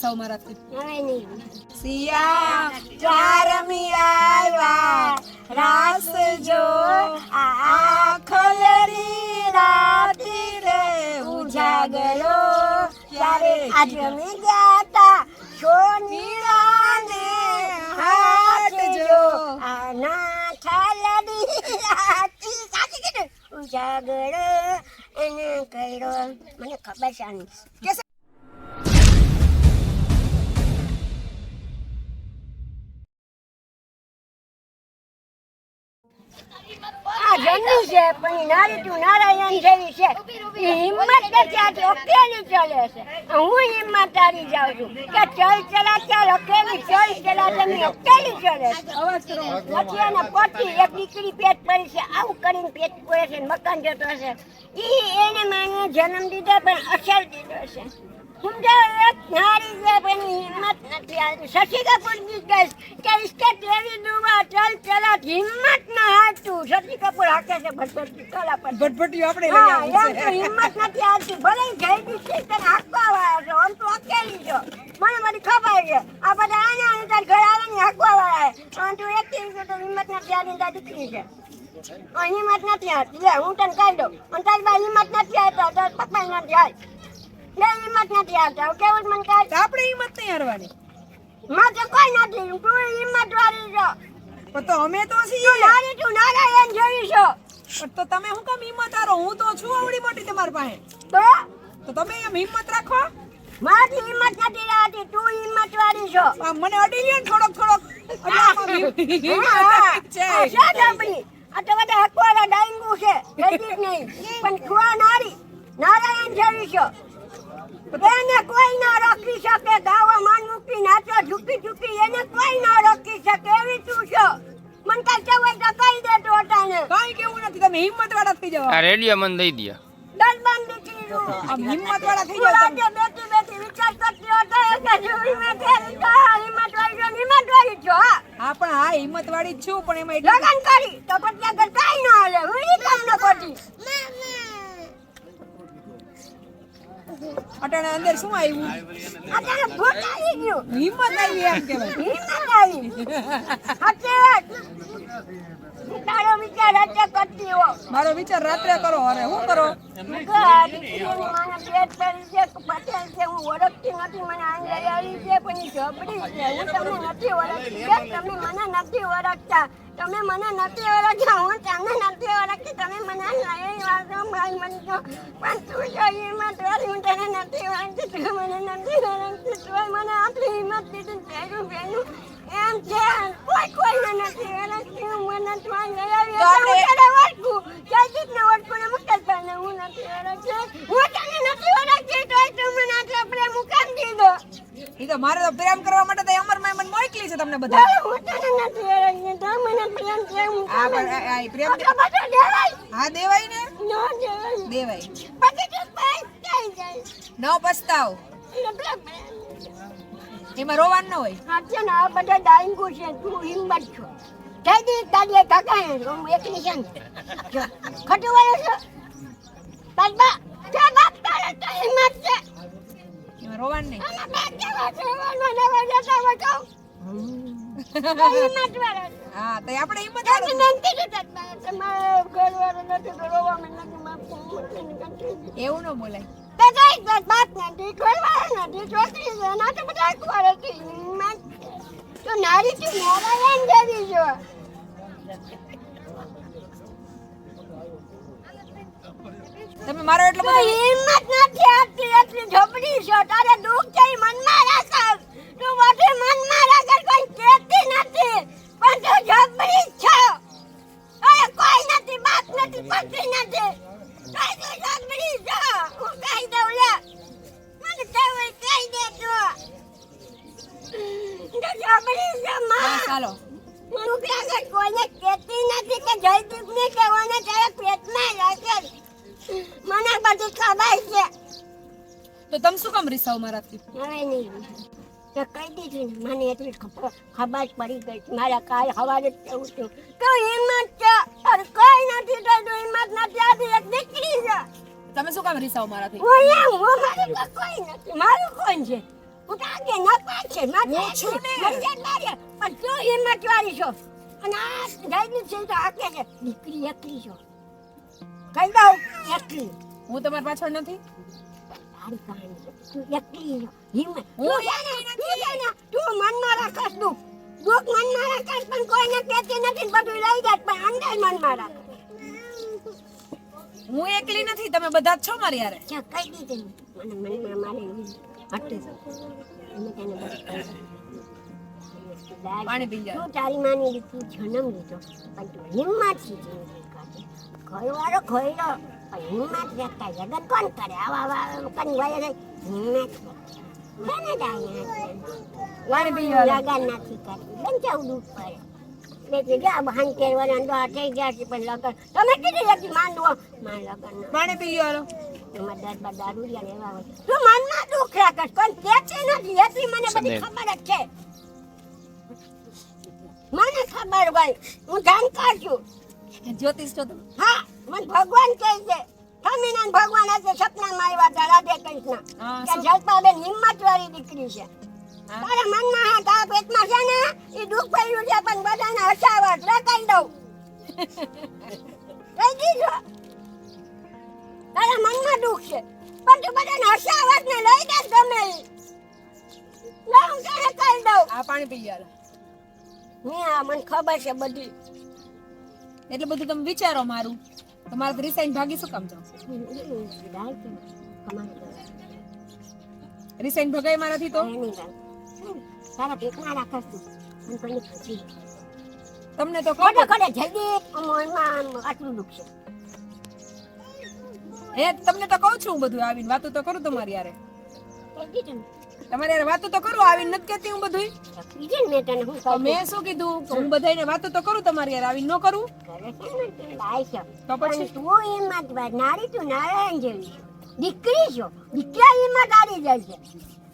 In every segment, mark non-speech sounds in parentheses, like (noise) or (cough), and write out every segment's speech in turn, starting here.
કામ મારાથી સિયા ચારમી આવ્યા. રાસ જો આખલરી રાતી રે. ઉજાગરો ત્યારે આજે ગયા હતા સોનીરાને હાથ જો આના ખાલડી સાચી સાચી કીધું? ઉજાગરો એને કર્યો. મને ખબર છે આની. જન્મી છે પણ નારી તું નારાયણ જેવી છે. એ હિંમત નથી આજે અકેલી ચલે છે. હું હિંમત તારી જાઉં છું કે ચલ ચલા ચાલ અકેલી ચલ ચલા તમે અકેલી ચલે છે. પછી એને પોતી એક દીકરી પેટ પડી છે આવું કરીને પેટ પડે છે મકાન જતો છે એ એને માને જન્મ દીધો પણ અસર દીધો છે શશી કપૂર ગીત ગાઈશ કે ઇસકે તેરી ચલ ચલા હિંમત ના હાચું શશી કપૂર હાકે છે ભટભટી. કલા પર ભટભટી આપણે લઈ આવું એમ હિંમત નથી આવતી ભલે તને હાકવા વાળા છો. આમ તો અકેલી છો. મને બધી ખબર છે. આ બધા આને આને તાર ઘરે આવે ને હાંકવા વાળા છે. અને તું તો હિંમત નથી આવતી તારી દીકરી છે. હિંમત નથી આવતી લે હું તને કહી દઉં. અને તારી હિંમત નથી આવતા તાર પપ્પા નથી આવી લે હિંમત નથી હવે કેવું મને કહે તો આપણે હિંમત નહીં હારવાની. મારે કોઈ નથી તું હિંમત વાળી છો પણ તો અમે તો તું છીએ નારી તું નારાયણ જેવી છો. તો તમે હું કામ હિંમત હારો? હું તો છું આવડી મોટી તમારી પાસે. તો? તો તમે એમ હિંમત રાખો? મારી હિંમત નથી રહેતી. તું હિંમત વાળી છો. મને અડી લ્યો થોડોક થોડોક. હિંમત છે. આ તો બધા હકવાના ડાયંગુ છે. વૈદિક નહીં. (laughs) પણ ખુવા નારી નારાયણ જેવી છો. એને કોઈ ના રોકી શકે ગાવા માન મૂકી નાચો ઝૂકી ઝૂકી એને કોઈ ના રોકી શકે એવી તું છો? મન કાંઈ હોય તો કહી દે ટોટાને. કઈ કેવું નથી તમે હિંમત વાળા થઈ જાવ આ રેડિયો મન દઈ દે દીકરી હિંમત વાળા થઈ જાવ તમે. બેઠી બેઠી વિચાર કરતી હતો કે જોઈ મેં ફેરી તો હિંમત વાળી છો હિંમત વાળી છો હા. પણ હા હિંમત વાળી જ છું પણ એમાં લગન કરી તો પછી આગળ કાંઈ ના હાલે. હું કામ ન કરતી. અટાણે અંદર શું આવ્યું? અત્યારે ભૂત આવી ગયું. હિંમત આવી એમ કેવાય હિંમત આવી. (laughs) તારો વિચાર રાત્રે કરતી હો. મારો વિચાર રાત્રે કરો અરે હું કરો? કે આ પેટ પડી છે પટેલ છે હું ઓળખતી નથી મને આંગળી આવી છે પણ ઈ ઝબરી છે. હું તમને નથી ઓળખતી તમે મને નથી ઓળખતા. તમે મને નથી ઓળખતા હું તમને નથી ઓળખતી. તમે મને લઈ વાળો ભાઈ મને તો પણ તું જો હિંમત વાળી હું તને નથી ઓળખતી તું મને નથી ઓળખતી તું મને આટલી હિંમત દીધી મારે તો પ્રેમ કરવા માટે તો અમરમાં મને મોકલી છે તમને બધા. હા દેવાય ને? દેવાય. ન પસ્તાવ. એમાં રોવાનું ન હોય. સાચે ને આ બધા ડાયંગુ છે તું હિંમત છો. જયદીપ તારી કાકા હે એકલી છે ને. ખોટું બોલો છો? બાબા તે બાપ તારે તો હિંમત છે. એમાં રોવાનું નહીં. અને બે કેવા છે મને નવા જતા બતાવ હિંમત વાળો હા તો આપણે હિંમત વાળો વાળું. મેં કીધું તો તમારા ઘરવાળો નથી રોવા મને નથી એવું ન બોલાય. તે તો તો તું તમે મારો એટલો બધો હિંમત નથી આપતી, એટલી ઝોપડી છો. તારે દુઃખ છે મનમાં રાખ તું બધે મનમાં રાખ કોઈ કહેતી નથી. પણ તું ઝોપડી છો. કોઈ નથી, બાપ નથી, પતિ નથી. માં ચાલો. હું કે કોઈને કહેતી નથી કે જયદીપને કહેવાને તારા પેટમાં મને બધી ખબર છે તો તમે શું કામ રીસાવ મારાથી? હવે નહીં તો કહી દીધું મને એટલી ખબર જ પડી ગઈ છે. મારા કાલ હવારે જ છું તો હિંમત છે અરે કઈ નથી થતું હિંમત નથી આથી એક દીકરી છે તમે શું કામ રીસાઓ મારાથી? હું એમ હું મારી કોઈ નથી. મારું કોણ છે? હું ન પાછે માથે છું ને. લાગે પણ તું હિંમત વાળી છો. અને આ જયદીપ સિંહ તો આકે છે દીકરી એકલી છો. કહી દઉં એકલી. હું તમારી પાછળ નથી? તારી કહાની તું એકલી છો. હિંમત. હું છે ને તું છે ને તું મનમાં રાખસ તું. દુઃખ મનમાં રાખસ પણ કોઈને કહેતી નથી બધું લઈ જાય પણ અંદર મનમાં રાખ હું એકલી નથી તમે બધા જ છો મારી યારે કઈ દીધી. મને મનમાં મારે હટે. પાણી પી જાઓ. તારી માની રીતથી જન્મ લીધો. પણ તું હિંમતથી જિંદગી કાઢે. ખોઈ વાળો પણ હિંમત રાખતા જગત કોણ કરે? આવા આવા કની વાય રે હિંમત મને ડાયા પાણી પી જાઓ. લગન નથી કરતી. બેન કેવું પડે? એટલે જા બહાન કેરવાના અંડો થઈ ગયા છે પણ લગન. તમે કીધી હતી માંડવો? માં લગન પાણી પી લો એમાં દસ બાર દારૂડિયા ને એવા હોય. તું મનમાં દુઃખ કોણ કે છે નથી એટલી મને બધી ખબર જ છે. મને ખબર હોય. હું જાણકાર છું. જ્યોતિષ છો તમે? હા મને ભગવાન કહે છે. સ્વામિનારાયણ ભગવાન આજે સપનામાં આવ્યા હતા રાધે કૃષ્ણ. હા, કે? જલપાબેન હિંમત વાળી દીકરી છે. તારા મનમાં હા તારા પેટમાં છે ને એ દુઃખ પડ્યું છે પણ બધાને હસાવટ રકાઈ દઉં. (laughs) કહી દીધો. તારા મનમાં દુઃખ છે. પણ તું બધાને હસાવટ ને લઈ દે ગમે. લે હું તને કહી દઉં. આ પાણી પી લો મેં આ મને ખબર છે બધી. એટલે બધું તમે વિચારો મારું. તમારે રિસાઈન ભાગી શું કામ છો રિસાઈન ભગાય મારાથી તો? તારા પેટમાં રાખસ તું તમને તો ખબર. ખોટે જલ્દી મનમાં આટલું દુઃખ છે. હે તમને તો કહું છું બધું આવીને વાતો તો કરું તમારી યારે તમારે યાર વાતો તો કરું આવીને નથી કહેતી હું બધું. ને મેં તને હું તો મેં શું કીધું હું બધાને વાતો તો કરું તમારી યાર આવીને ન કરું? તું પછી? તું હિંમત વાર નારી તું નારાયણ જેવી. દીકરી છો દીકરા એમાં ગાડી જાય છે.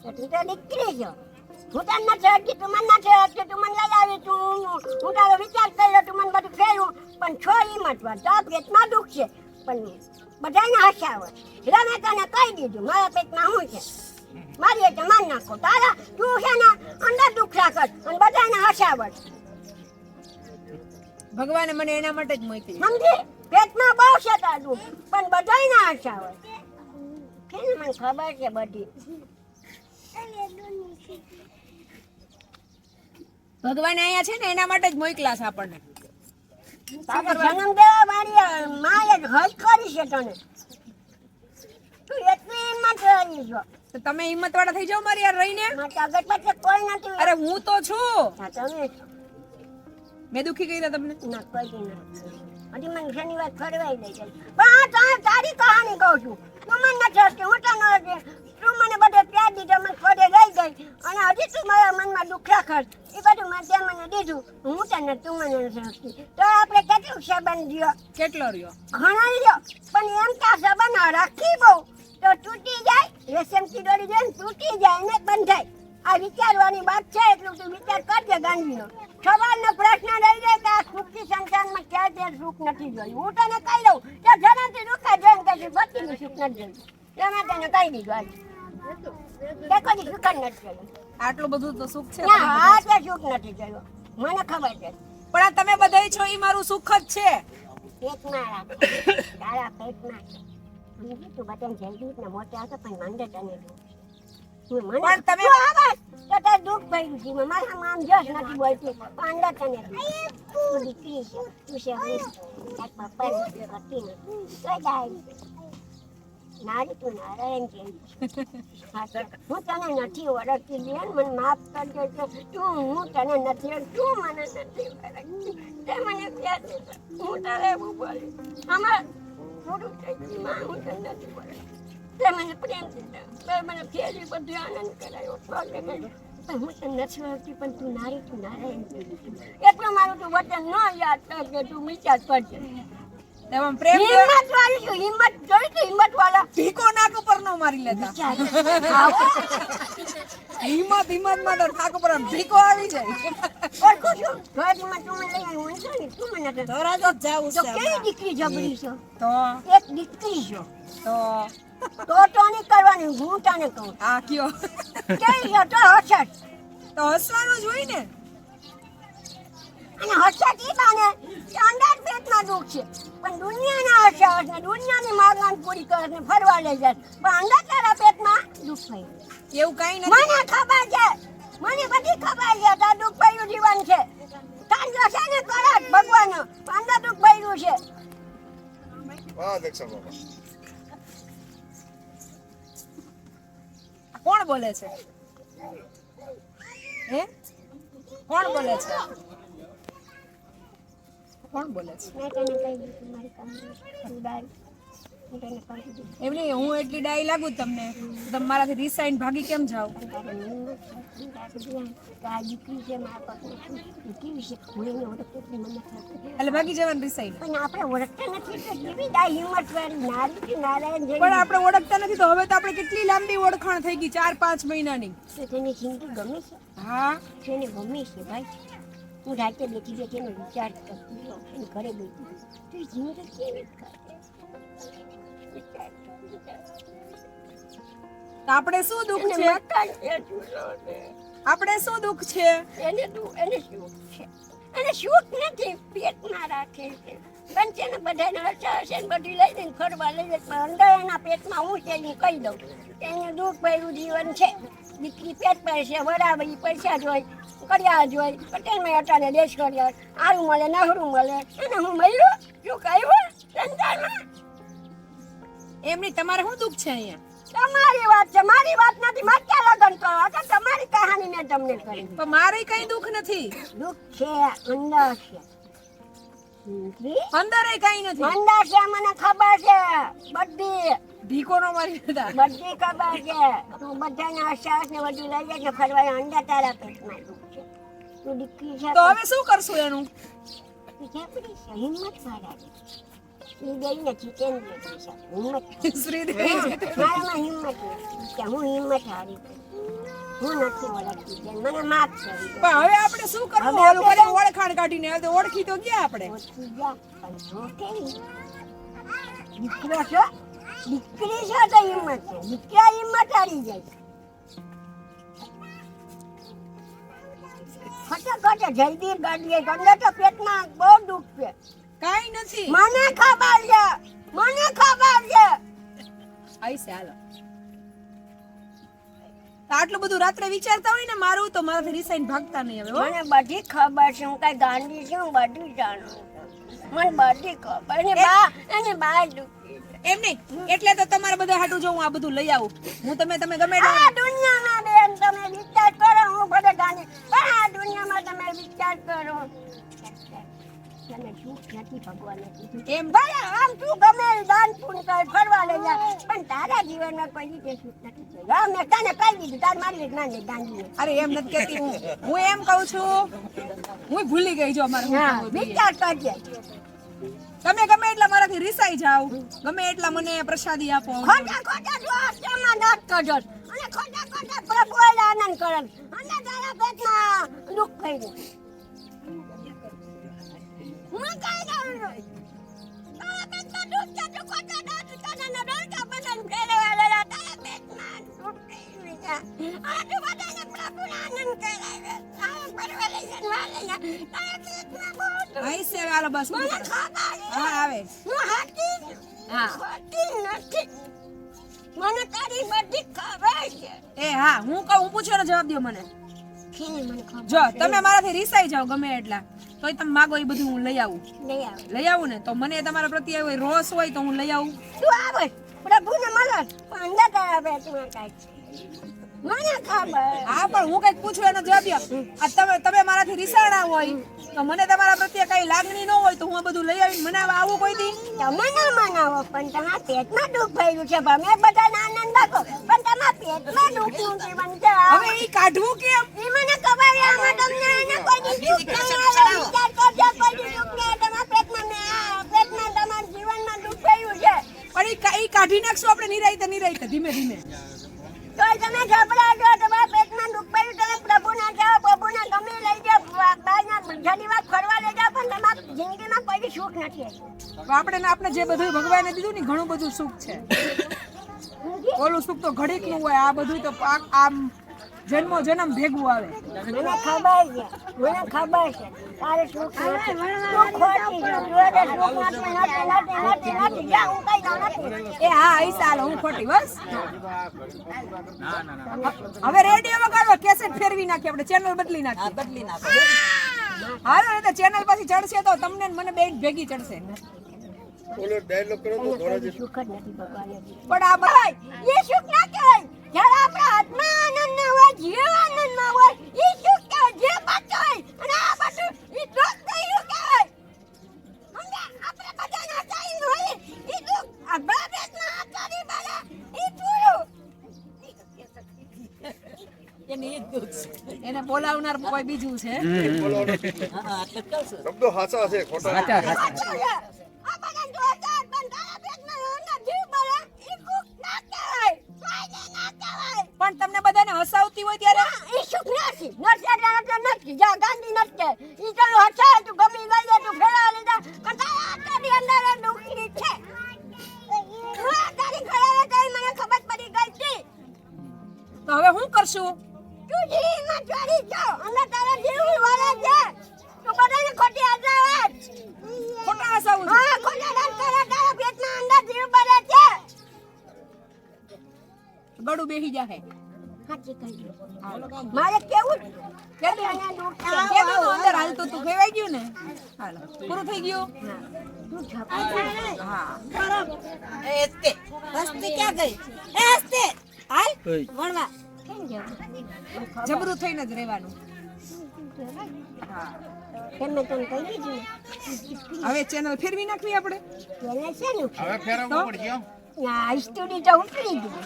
તો તું દીકરી છો. હું તને નથી હટતી તું મને નથી હટતી તું મને લઈ આવી તું. હું- તારો વિચાર કર્યો તું મને બધું ફેરવું પણ છો એમાં જ વાત. તો પેટમાં દુઃખ છે. પણ બધાને હસાવે એટલે મેં તને કહી દીધું મારા પેટમાં શું છે? મારી એટલે માન નાખો. તારા તું છે ને અંદર દુઃખ રાખ અને બધાને હસાવટ ભગવાને મને એના માટે જ મૂકી સમજી? પેટમાં બહુ છે તારું પણ બધાને ને મને ખબર છે બધી? ભગવાને અહીંયા છે ને એના માટે જ મોકલા છે આપણને. તારે જન્મ દેવા વાળી માએ જ હજ કરી છે તને. તું એટલી હિંમત રહી છો તો તમે હિંમત વાળા થઈ જાઓ મારી યાર રહીને. આગળ પાછળ કોઈ નથી. અરે હું તો છું. તમે. મેં દુખી કર્યા તમને. ના કોઈ નથી. હજી મને શનિવાર ખરવાઈ નહીં જાય પણ આ તાર- કહાની કહું છું. તું મને નથી હસતી હું તને તું મને બધે પ્યાર દીધો મને ખોડે લઈ ગઈ. અને હજી તું મારા મનમાં દુઃખ રાખસ એ બધું મેં ત્યાં મને દીધું. હું તને તું મને નથી હસતી તો આપણે કેટલું સંબંધ રહ્યો? કેટલો રહ્યો? ઘણો રહ્યો. પણ એમ કે આ સંબંધ રાખી બહુ. તો તૂટી જાય રેશમથી દોરી જાય તૂટી જાય ને બંધાય. આ વિચારવાની વાત છે એટલું તું વિચાર કરજે ગાંધીનો. સવારનો પ્રશ્ન રહી જાય કે આ સુખી સંસારમાં ક્યાં ત્યાં સુખ નથી જોયું? હું તને કહી દઉં કે જન્મથી દુઃખ જોઈને કશું ભક્તિનું સુખ નથી જોયું. એ મેં તને કહી દીધું આજે આટલું બધું તો સુખ છે હા તે સુખ નથી જોયું. મને ખબર છે. પણ આ તમે બધાય છો એ મારું સુખ જ છે. પેટમાં રાખ. તારા પેટમાં છે. સમજી તું બધાને જલ્દી ને મોટા હશે પણ માંડે તને પણ તમે- તું તો તારે દુઃખ પડ્યું છે મેં મારા આમ જશ નથી બોલતી. પણ તને તું દીકરી છે તું છે હું. તાર પપ્પાને કરતી નથી તો જાય. નારી તું નારાયણ હું તને નથી ઓળખતી બેન મને માફ કરજો તું હું તને નથી તું મને નથી ઓળખતી. તે મને પ્યાર હું તારે એવું બોલી અમાર થોડું થઈ ગયું હું તને નથી ઓળખતી. મને પ્રેમ દીધો મને ફેરી બધું આનંદ કરાયો પણ હું તને નથી ઓળખતી પણ તું નારી તું નારાયણ એટલું મારું તું વચન ન યાદ કર કે તું વિચાર પ્રેમ હિંમત વાળી છું હિંમત જોઈ તું હિંમત વાળા ભીકો નાક ઉપર નો મારી લેતા હિંમત હિંમતમાં તો નાક ઉપર ઢીકો આવી જાય ઓળખું છું ઘરમાં તું મને લઈ તું મને કહે. ધોરાજો જાવું તો છે કેવી દીકરી જબરી છો તો એક દીકરી છો તો તો તો નહીં કરવાની હું તને કહું આ કયો? કેવી છો? તો હસત તો હસવાનું જ હોય ને? અને હસત ઈ બાને અંદાજ પેટમાં દુઃખ છે. પણ દુનિયાના હસાવસ ને દુનિયાની માગણ પૂરી કરે ને ફરવા લઈ જાય. પણ અંદાજ તારા પેટમાં દુઃખ થયું. એવું કઈ નથી. મને ખબર છે. મને બધી ખબર છે તાર દુઃખ ભર્યું જીવન છે. તાંજો છે ને કરાટ ભગવાન અંદર દુઃખ ભર્યું છે. વાહ દેખ બાબા કોણ બોલે છે? હે? કોણ બોલે છે? કોણ બોલે છે? એમ નહીં હું એટલી ડાઈ લાગુ તમને. તમે મારાથી રિસાઈન ભાગી કેમ જાવ તારે નિયમ છે, તારે ધ્યાન. કે આ દીકરી છે મારા પાસે દીકરી છે હું એને ઓળખતી જ મને થતું એટલે ભાગી જવાનું રિસાઈન પણ આપણે ઓળખતા નથી તો કેવી દા હિંમત નારી કે નારાયણ જેવી. પણ આપણે ઓળખતા નથી તો હવે તો આપણે કેટલી લાંબી ઓળખાણ થઈ ગઈ ચાર પાંચ મહિનાની. તેની જિંદગી ગમે છે? હા. તેને ગમે છે ભાઈ? હું રાતે બેઠી બેઠી એનો વિચાર કરતી ઘરે બેઠી. તો જિંદગી કેવી કરે આપણે શું દુઃખ છે. આપણે શું દુઃખ છે? એને દુઃખ એને સુખ છે. અને સુખ નથી પેટમાં રાખે છે. ને બધાને હસાવે હશે ને બધું લઈ દઈને ફરવા લઈ જાય. પણ અંદર એના પેટમાં હું છે એ કહી દઉં. એને દુઃખ ભર્યું જીવન છે. દીકરી પેટ પર છે બરાબર ઈ પૈસા જોઈ કર્યા જોઈ પટેલમાં અટાને દેશ કર્યા. આરું મળે નહરું મળે. એને હું મળ્યું? શું કહ્યું સંસારમાં? એમની તમારે શું દુઃખ છે અહીંયા? તમારી વાત છે મારી વાત નથી મારે ક્યાં લગ્ન કરો આ તો તમારી કહાની મેં તમને કરી પણ મારે કઈ દુઃખ નથી. દુઃખ છે અંદર છે. અંદર કઈ નથી. અંદર છે મને ખબર છે બધી. ઢીકો નો મારી હતા બધી ખબર છે. તું બધાને હસાવસ ને બધું લઈ જાય ને ફરવા અંડા તારા પેટમાં દુઃખ છે. તું દીકરી છે તો હવે શું કરશું એનું? છે હિંમત મારા ગઈ ને જીતેન્દ્ર હિંમત શ્રીદેવી મારામાં હિંમત નથી કે હું હિંમત હારી હું નથી ઓળખતી મને માફ કરી પણ હવે આપણે શું કરવું? ઓલું ઓળખાણ કાઢીને હવે ઓળખી તો ગયા આપણે. ઓળખી જા, પણ જો દીકરો છો? દીકરી છો તો હિંમત છે. દીકરા હિંમત હારી જાય. ખોટે ખોટે જલ્દી ગાડીએ ગંદા તો પેટમાં બહુ દુઃખ છે. કાઈ નથી. મને ખબર છે. મને ખબર છે. આઈ હાલો. આટલું બધું રાત્રે વિચારતા હોય ને મારું તો મારાથી રિસાઈન ભાગતા નહીં હવે મને બધી ખબર છે. હું કઈ ગાંડી છું બધું જાણું મને બધી ખબર. છે બા અને બા એમ નહીં. એટલે તો તમારે બધા હાટું જો હું આ બધું લઈ આવું. હું તમે તમે ગમે આ દુનિયામાં બેન તમે વિચાર કરો હું બધા ગાંડી પણ આ દુનિયામાં તમે વિચાર કરો. તને સુખ નથી ભગવાને કીધું? એમ ભલે આમ તું ગમે દાન પૂન કર ફરવા લઈ જા. પણ તારા જીવનમાં કોઈ રીતે સુખ નથી થયું. હા મેં તને કહી દીધું તાર મારી જ માની ગાંડી અરે એમ નથી કહેતી. હું હું એમ કહું છું હું ભૂલી ગઈ. વિચાર કરજે તમે ગમે એટલા મારાથી રિસાઈ જાવ ગમે એટલા મને પ્રસાદી આપો. ખોટા ખોટા દ્વારકામાં નાટ કરજો અને ખોટા ખોટા પ્રભુએ આનંદ કરો અને તારા પેટમાં દુઃખ થઈ ગયું હવે બસ મને હા આવે. હું હાથી હા. નથી. મને તારી બધી ખબર છે. એ હા હું કહું ને જવાબ દો મને. જો તમે મારાથી રિસાઈ જાઓ ગમે એટલા. તોય તમે માગો એ બધું હું લઈ આવું. લઈ આવ. લઈ આવું ને તો મને તમારા પ્રત્યે હોય રોષ હોય તો હું લઈ આવું. તું આવે? પ્રભુને મળો પણ અંદર તારા તું કાંઈક. છે. મને ખબર. હા પણ હું કંઈક પૂછું એનો જવાબ આ તમે તમે મારાથી રિસાણા હોય તો મને તમારા પ્રત્યે કઈ લાગણી ન હોય તો હું આ બધું લઈ આવીને મનાવવા આવું કોઈ દી? તમે ના મનાવો પણ તમારા પેટમાં દુઃખ ભર્યું છે તમે બધાને આનંદ રાખો પણ તમારા પેટમાં દુઃખનું જીવન છે હવે ઈ કાઢવું કેમ? મને ખબર છે આમાં તમને એને કોઈ દી દુઃખ નહીં આવે. વિચાર કરજો કોઈ દી દુઃખ નહીં તમારા પેટમાં ને આ પેટમાં તમારા જીવનમાં દુઃખ થયું છે. પણ ઈ ઈ કાઢી નાખશું આપણે નિરાયતે નિરાયતે ધીમે ધીમે. તો તમે ગભરા જો તમારા પેટમાં દુખ પડ્યું તમે પ્રભુના જાઓ પ્રભુના ગમે લઈ જાઓ. બહારના ઘણી વાર ફરવા લઈ જાઓ પણ તમારા જિંદગીમાં કોઈ સુખ નથી તો આપણે ને આપણે જે બધું ભગવાને દીધું ને ઘણું બધું સુખ છે. ઓલું સુખ તો ઘડીકનું હોય આ બધું તો આમ જન્મો જન્મ ભેગું આવે. મને ખબર છે મને ખબર છે. તારે ખોટી હું એ હા આઈ ચાલો હું ખોટી બસ. હવે રેડિયો વગાડો કેસેટ ફેરવી નાખી આપણે ચેનલ બદલી નાખી. બદલી નાખી. હાલો નહીં તો ચેનલ પાછી ચડશે તો તમને મને બેન ભેગી ચડશે. ડાયલોગ કરો તો ભગવાને. પણ આ ભાઈ એ સુખ ના કહેવાય. જ્યારે આપણા આત્મા આનંદ ના હોય જીવ આનંદ ના હોય એ સુખ કહેવાય? જે હોય અને આ બધું એ દુઃખ કહેવાય? સમજ્યા? આપણે બધાના ચાઈન હોય એ દુઃખ. આ બાબેટના હાથોની બાલા એ પૂરું. એને બોલાવનાર કોઈ બીજું છે. શબ્દો હાચા છે ખોટા. સાચું. કરશું? તું જીવમાં ચોરી છો અને તારા જીવ વળે છે તું બધાને ખોટી હસાવે ખોટા હસાવું હા ખોટા દાન કરે તારા પેટના અંદર જીવ ભરે છે. ગળું બેહી જાહે. મારે કેવું? કે તને દુઃખ છે કેમ એનું અંદર હાલતું તું ખેવાઈ ગયું ને? હાલો. પૂરું થઈ ગયું? તું છપાઈ હા હસ્તી ક્યાં ગઈ? એ હસ્તી હાલ જવું જબરું થઈને જ રહેવાનું. હવે ચેનલ ફેરવી નાખવી આપણે? હવે ફેરવવું પડશે ના તો ઉતરી ગયું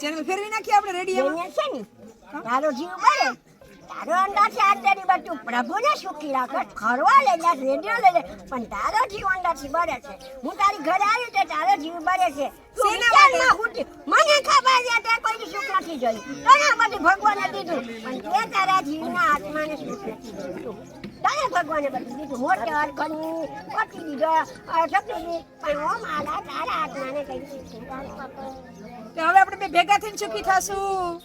ચેનલ ફેરવી નાખી આપણે રેડિયો છે ને? તારો જીવ બળે. તારો અંદાથી આચારી બધું પ્રભુને સુખી રાખે ફરવા લઈ જા રેડિયો લઈ લે. પણ તારો જીવ અંદાથી બરે છે. હું તારી ઘરે આવી તે તારો જીવ બરે છે. મને ખબર છે તે કોઈ સુખ નથી જોયું. તને બધું ભગવાને દીધું. પણ તે તારા જીવના આત્માને સુખ નથી જોયું. તને ભગવાને બધું દીધું. મોટર ઘરની પતી દીધો અ, પણ હું મારા તારા આત્માને કઈ સુખ હવે આપણે ભેગા થઈને સુખી થશું.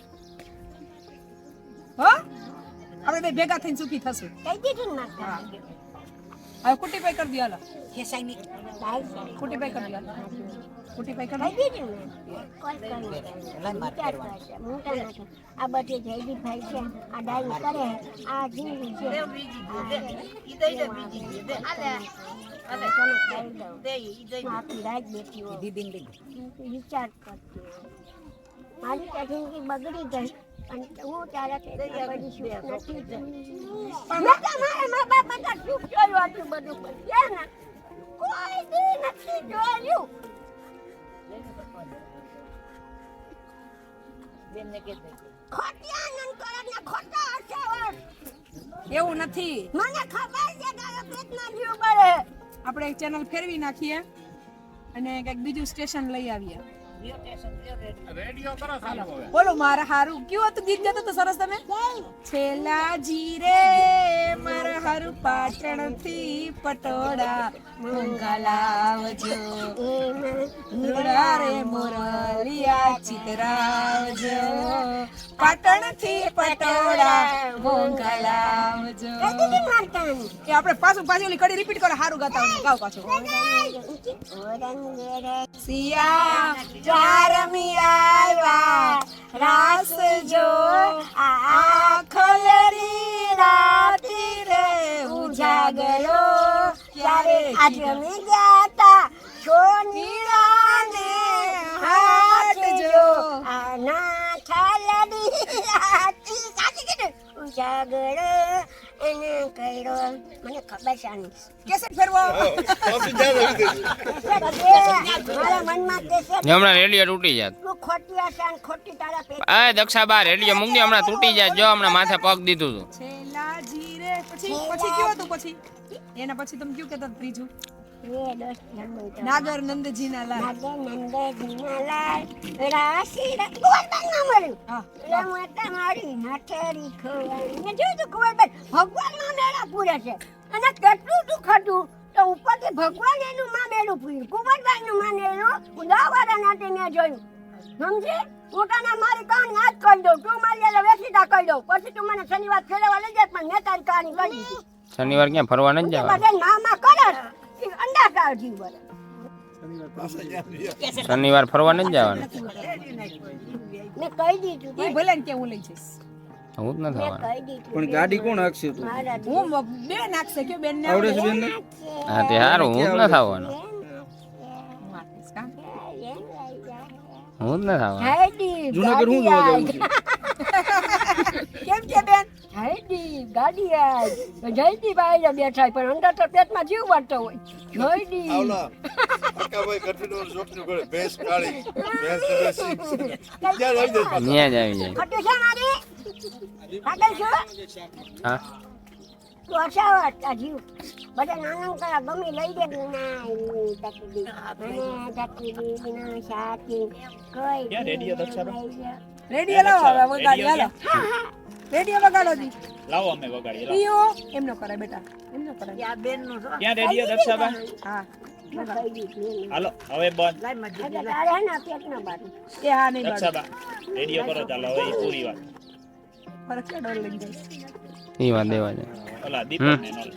હો? આપણે બે ભેગા થઈને સુખી થશું. કઈ દીધું ને મારા? હવે કુટી પાઈ કરી દો હાલો. કુટી પાઈ કરી દો કુટી પાઈ કરી દીધું. આ બધી જયદીપભાઈ છે આ ડાયું કરે આ જીવી છે. આખી રાત બેઠી હોઉં. તું વિચાર કરતી મારી જિંદગી બગડી ગઈ. હું તારા પેટમાં સુખ નથી મેં તો મા બાપ બધા સુખ જોયું હતું બધું? પણ છે કોઈ દી નથી જોયું. ખોટી આનંદ કરે ને ખોટા હશે હોય. એવું નથી. મને ખબર છે આપણે એક ચેનલ ફેરવી નાખીએ અને કંઈક બીજું સ્ટેશન લઈ આવીએ. રેડિયો કરો ચાલુ બોલો મારા હારું. કયું હતું? ગીત ગાતું તો સરસ તમે? છેલ્લા જીરે મારા હારું પાટણથી પટોળા મૂંગા લાવજો. રે મોરલિયા ચિતરાવજો. પાટણથી પટોળા મૂંગા લાવજો. કે આપણે પાછું પાછું ઓલી કડી રિપીટ કરો હારું ગાતા હોય ગાવ પાછું. સિયા ચારમી રાસ જો આખલરી રાતી રે ઉજાગરો ત્યારે આજે અમે ગયા હતા સોનીરાને હાથ જો આના થાલડી હાથી સાચી કીધું ઉજાગરો એને કર્યો. મને ખબર છે આની. કેસેટ ફેરવો. પાછું જ્યાં આવી દેજો. મારા મનમાં દેશે હમણાં રેડિયો તૂટી જાત. તું ખોટી હશે અને ખોટી તારા પેટ. આ દક્ષાબા રેડિયો મૂકી હમણાં તૂટી જાય જો હમણાં માથે પગ દીધું તું. જીરે પછી પછી કયું હતું પછી? એના પછી તમે કયું કહેતા ત્રીજું? નાગર નંદજીના લાલ નાગે નંદે જીનાલાલ રાશિ રા- કુંવરબાઈ ના મળ્યું. એટલે હું. મારી નાઠેરી ખોવાઈ. મેં જોયું તું ભગવાનના મેળા પૂરે છે. અને કેટલું દુઃખ હતું તો ઉપરથી ભગવાન એનું માં મેળું પૂર્યું. કુંવરબાઈનું માં મેળું હું દસ નાતે મેં જોયું. સમજી? પોતાના મારી કહાની આજ કહી દઉં. તું મારી એટલે વેસીતા કહી દઉં. પછી તું મને શનિવાર ફેરવા લઈ જાય પણ મેં તારી કહાની કહી શનિવાર ક્યાં ફરવા નથી જવા મામા કરે એ અંડા કાઢી બરે શનિવાર ફરવા નથી જવાનું? મેં કહી દીધું એ ભલે ને કેવું લઈ જઈશ. હું જ નથી થવાનું પણ ગાડી કોણ હાંકશે તું? હું બેન બે નાખશે કે બેન ને આવડે? છે બેન હા તે સારું હું જ હું ન હાયડી જુનાગઢ હું જોવા જવું (laughs) છે બેન? હાયડી ગાડી આય જયદી બાઈ બેઠા પણ અંદર તો પેટમાં જીવ વાળતો હોય. જયદી આવલા. કાકાભાઈ ગઠીનો જોટનું કરે ભેંસ કાળી ભેંસ બેસી ક્યાં આવી જાય ત્યાં જ આવી જાય. ખટું છે મારી? ખાટે છો? હા. તું હસાવટ આ જીવ. બધા નાના કરા ગમી લઈ દે ના સાથી કોઈ રેડિયો લાવો હવે રેડિયો વગાડો જી. લાવો અમે વગાડીએ લાવો. એમ નો કરાય બેટા એમ નો કરાય. ક્યાં રેડિયો દર્શાબા? હા. હાલો હવે બંધ. એટલે તારે હે ને પેટ ના બાર એ હા નહીં બાળો. દર્શાબા રેડિયો કરો ચાલો હવે પૂરી વાત. પર ડોલ લઈ જાય. ઈ વાત દેવા જાય ઓલા દીપક ને નોલ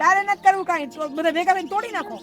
તારે ન કરવું કાંઈ. તો બધા ભેગા થઈને તોડી નાખો.